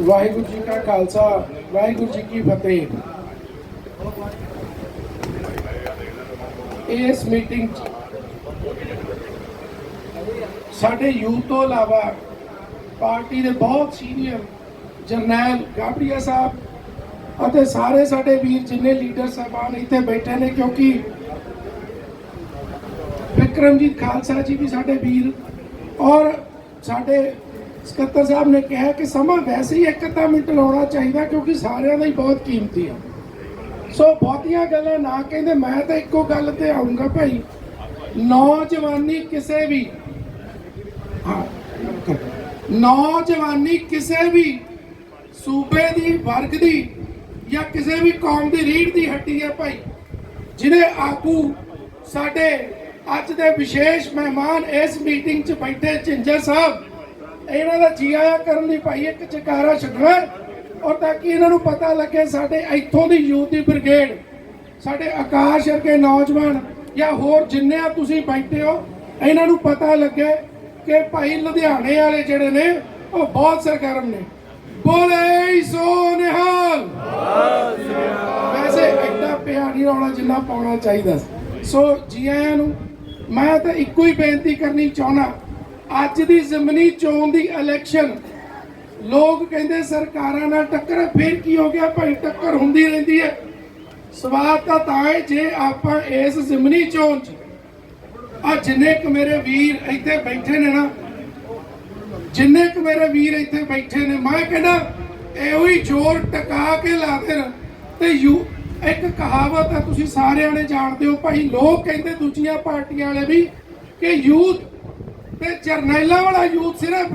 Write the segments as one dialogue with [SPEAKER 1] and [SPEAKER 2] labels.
[SPEAKER 1] ਵਾਹਿਗੁਰੂ ਜੀ ਕਾ ਖਾਲਸਾ, ਵਾਹਿਗੁਰੂ ਜੀ ਕੀ ਫਤਿਹ। ਇਸ ਮੀਟਿੰਗ 'ਚ ਸਾਡੇ ਯੂਥ ਤੋਂ ਇਲਾਵਾ ਪਾਰਟੀ ਦੇ ਬਹੁਤ ਸੀਨੀਅਰ ਜਰਨੈਲ ਗਾਬੜੀਆ ਸਾਹਿਬ ਅਤੇ ਸਾਰੇ ਸਾਡੇ ਵੀਰ ਜਿੰਨੇ ਲੀਡਰ ਸਾਹਿਬਾਨ ਇੱਥੇ ਬੈਠੇ ਨੇ, ਕਿਉਂਕਿ ਵਿਕਰਮਜੀਤ ਖਾਲਸਾ ਜੀ ਵੀ ਸਾਡੇ ਵੀਰ ਔਰ ਸਾਡੇ ਸਕੱਤਰ ਸਾਹਿਬ ਨੇ ਕਿਹਾ ਕਿ ਸਮਾਂ ਵੈਸੇ ਹੀ ਇੱਕ ਅੱਧਾ ਮਿੰਟ ਲਾਉਣਾ ਚਾਹੀਦਾ ਕਿਉਂਕਿ ਸਾਰਿਆਂ ਦਾ ਹੀ ਬਹੁਤ ਕੀਮਤੀ ਆ। ਸੋ ਬਹੁਤੀਆਂ ਗੱਲਾਂ ਨਾ ਕਹਿੰਦੇ, ਮੈਂ ਤਾਂ ਇੱਕੋ ਗੱਲ ਤੇ ਆਉਂਗਾ ਭਾਈ। ਨੌਜਵਾਨੀ ਕਿਸੇ ਵੀ ਨੌਜਵਾਨੀ ਕਿਸੇ ਵੀ ਸੂਬੇ ਦੀ, ਵਰਗ ਦੀ ਜਾਂ ਕਿਸੇ ਵੀ ਕੌਮ ਦੀ ਰੀੜ ਦੀ ਹੱਡੀ ਹੈ ਭਾਈ। ਜਿਹੜੇ ਆਗੂ ਸਾਡੇ ਅੱਜ ਦੇ ਵਿਸ਼ੇਸ਼ ਮਹਿਮਾਨ ਇਸ ਮੀਟਿੰਗ 'ਚ ਬੈਠੇ, ਝਿੰਜਰ ਸਾਹਿਬ ਇਹਨਾਂ ਦਾ ਜੀ ਆਇਆਂ ਕਰਨ ਲਈ ਭਾਈ ਇੱਕ ਚਕਾਰਾ ਛੱਡਣਾ ਔਰ ਤਾਂ ਕਿ ਇਹਨਾਂ ਨੂੰ ਪਤਾ ਲੱਗੇ ਸਾਡੇ ਇੱਥੋਂ ਦੀ ਯੂਥ ਦੀ ਬ੍ਰਿਗੇਡ ਸਾਡੇ ਆਕਾਸ਼ ਵਰਗੇ ਨੌਜਵਾਨ ਜਾਂ ਹੋਰ ਜਿੰਨੇ ਆ ਤੁਸੀਂ ਬੈਠੇ ਹੋ, ਇਹਨਾਂ ਨੂੰ ਪਤਾ ਲੱਗੇ ਕਿ ਭਾਈ ਲੁਧਿਆਣੇ ਵਾਲੇ ਜਿਹੜੇ ਨੇ, ਉਹ ਬਹੁਤ ਸਰਗਰਮ ਨੇ। ਬੋਲੇ ਸੋ ਨਿਹਾਲ। ਵੈਸੇ ਐਡਾ ਪਿਆਰੀ ਰੌਲਾ ਜਿੰਨਾ ਪਾਉਣਾ ਚਾਹੀਦਾ। ਸੋ ਜੀ ਆਇਆਂ ਨੂੰ ਮੈਂ ਤਾਂ ਇੱਕੋ ਹੀ ਬੇਨਤੀ ਕਰਨੀ ਚਾਹਣਾ ਅੱਜ ਦੀ ਜ਼ਮਨੀ ਚੋਣ ਦੀ ਇਲੈਕਸ਼ਨ ਲੋਕ ਕਹਿੰਦੇ ਸਰਕਾਰਾਂ ਨਾਲ ਟੱਕਰ, ਫਿਰ ਕੀ ਹੋ ਗਿਆ? ਭਾਈ ਟੱਕਰ ਹੁੰਦੀ ਰਹਿੰਦੀ ਹੈ। ਸਵਾਲ ਤਾਂ ਤਾਂ ਹੈ, ਜੇ ਆਪਾਂ ਇਸ ਜ਼ਮਨੀ ਚੋਣ 'ਚ ਆ ਜਿੰਨੇ ਕੁ ਮੇਰੇ ਵੀਰ ਇੱਥੇ ਬੈਠੇ ਨੇ ਨਾ, ਜਿੰਨੇ ਕੁ ਮੇਰੇ ਵੀਰ ਇੱਥੇ ਬੈਠੇ ਨੇ, ਮੈਂ ਕਹਿੰਦਾ ਇਹੋ ਹੀ ਜ਼ੋਰ ਟਕਾ ਕੇ ਲਾ ਦੇਣ ਤੇ ਯੂ, ਇੱਕ ਕਹਾਵਤ ਆ ਤੁਸੀਂ ਸਾਰਿਆਂ ਨੇ ਜਾਣਦੇ ਹੋ, ਭਾਈ ਲੋਕ ਕਹਿੰਦੇ ਦੂਜੀਆਂ ਪਾਰਟੀਆਂ ਵਾਲੇ ਵੀ ਕਿ ਯੂਥ ਤੇ ਜਰਨੈਲਾਂ ਵਾਲਾ ਯੂਥ ਸਿਰਫ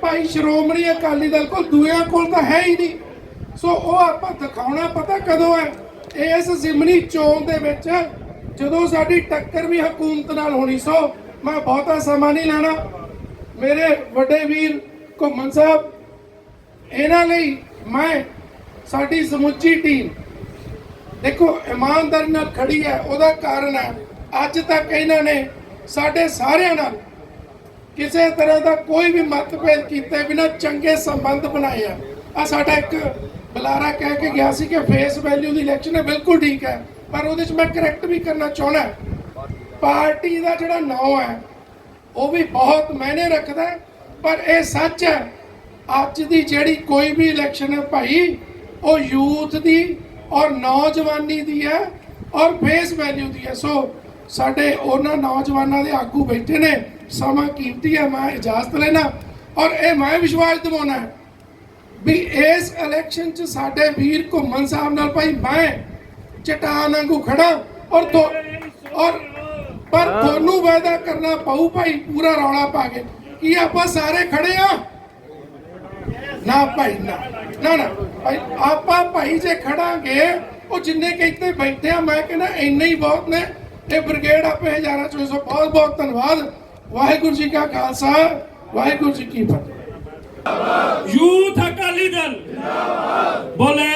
[SPEAKER 1] ਭਾਈ ਸ਼੍ਰੋਮਣੀ ਅਕਾਲੀ ਦਲ ਕੋਲ ਦੂਆਂ ਕੋਲ ਤਾਂ ਹੈ ਹੀ ਨਹੀਂ। ਸੋ ਉਹ ਆਪਾਂ ਦਿਖਾਉਣਾ ਪਤਾ ਕਦੋਂ ਹੈ? ਇਸ ਜ਼ਿਮਨੀ ਚੋਣ ਦੇ ਵਿੱਚ ਜਦੋਂ ਸਾਡੀ ਟੱਕਰ ਵੀ ਹਕੂਮਤ ਨਾਲ ਹੋਣੀ, ਸੋ ਮੈਂ ਬਹੁਤਾ ਸਮਾਂ ਨਹੀਂ ਲੈਣਾ। ਮੇਰੇ ਵੱਡੇ ਵੀਰ ਘੁੰਮਣ ਸਾਹਿਬ, ਇਹਨਾਂ ਲਈ ਮੈਂ ਸਾਡੀ ਸਮੁੱਚੀ ਟੀਮ, ਦੇਖੋ, ਇਮਾਨਦਾਰੀ ਨਾਲ ਖੜੀ ਹੈ, ਉਹਦਾ ਕਾਰਨ ਹੈ, ਅੱਜ ਤੱਕ ਇਹਨਾਂ ਨੇ ਸਾਡੇ ਸਾਰਿਆਂ ਨਾਲ ਕਿਸੇ ਤਰ੍ਹਾਂ ਦਾ ਕੋਈ ਵੀ ਮਤਭੇਦ ਕੀਤੇ ਬਿਨਾ ਚੰਗੇ ਸੰਬੰਧ ਬਣਾਏ ਆ। ਆ ਸਾਡਾ ਇੱਕ ਬੁਲਾਰਾ ਕਹਿ ਕੇ ਗਿਆ ਸੀ ਕਿ ਫੇਸ ਵੈਲਿਊ ਦੀ ਇਲੈਕਸ਼ਨ ਹੈ, ਬਿਲਕੁਲ ਠੀਕ ਹੈ, ਪਰ ਉਹਦੇ 'ਚ ਮੈਂ ਕਰੈਕਟ ਵੀ ਕਰਨਾ ਚਾਹਣਾ ਪਾਰਟੀ ਦਾ ਜਿਹੜਾ ਨਾਂ ਹੈ, ਉਹ ਵੀ ਬਹੁਤ ਮਾਇਨੇ ਰੱਖਦਾ ਪਰ ਇਹ ਸੱਚ ਹੈ, ਅੱਜ ਦੀ ਜਿਹੜੀ ਕੋਈ ਵੀ ਇਲੈਕਸ਼ਨ ਹੈ ਭਾਈ, ਉਹ ਯੂਥ ਦੀ ਔਰ ਨੌਜਵਾਨੀ ਦੀ ਹੈ ਔਰ ਫੇਸ ਵੈਲਿਊ ਦੀ ਹੈ। ਸੋ ਸਾਡੇ ਉਹਨਾਂ ਨੌਜਵਾਨਾਂ ਦੇ ਆਗੂ ਬੈਠੇ ਨੇ ਸਮਾਂ ਕੀਮਤੀ ਹੈ, ਮੈਂ ਇਜਾਜ਼ਤ ਲੈਣਾ ਔਰ ਇਹ ਮੈਂ ਵਿਸ਼ਵਾਸ ਦਿਵਾਉਣਾ ਹੈ ਵੀ ਇਸ ਇਲੈਕਸ਼ਨ 'ਚ ਸਾਡੇ ਵੀਰ ਘੁੰਮਣ ਸਾਹਿਬ ਨਾਲ ਭਾਈ ਮੈਂ ਚਟਾਨ ਵਾਂਗੂ ਖੜਾ ਔਰ ਤੋਂ ਔਰ ਪਰ ਤੁਹਾਨੂੰ ਵਾਅਦਾ ਕਰਨਾ ਪਊ ਭਾਈ, ਪੂਰਾ ਰੌਲਾ ਪਾ ਕੇ। ਕੀ ਆਪਾਂ ਸਾਰੇ ਖੜੇ ਆ? ਨਾ ਭਾਈ, ਨਾ। ਨਾ ਨਾ। ਭਾਈ, ਆਪਾਂ ਭਾਈ ਜੇ ਖੜਾਂਗੇ ਉਹ ਜਿੰਨੇ ਕਿ ਬੈਠੇ ਆ, ਮੈਂ ਕਹਿੰਦਾ ਇੰਨੇ ਹੀ ਬਹੁਤ ਨੇ। ਇਹ ਬ੍ਰਿਗੇਡ ਆਪੇ ਹਜ਼ਾਰਾਂ ਚੋਂ ਬਹੁਤ ਬਹੁਤ ਧੰਨਵਾਦ। ਵਾਹਿਗੁਰੂ ਜੀ ਕਾ ਖਾਲਸਾ ਵਾਹਿਗੁਰੂ ਜੀ ਕੀ ਫਤਿਹ।
[SPEAKER 2] ਯੂਥ ਅਕਾਲੀ ਦਲ। ਜਿੰਦਾਬਾਦ ਬੋਲੇ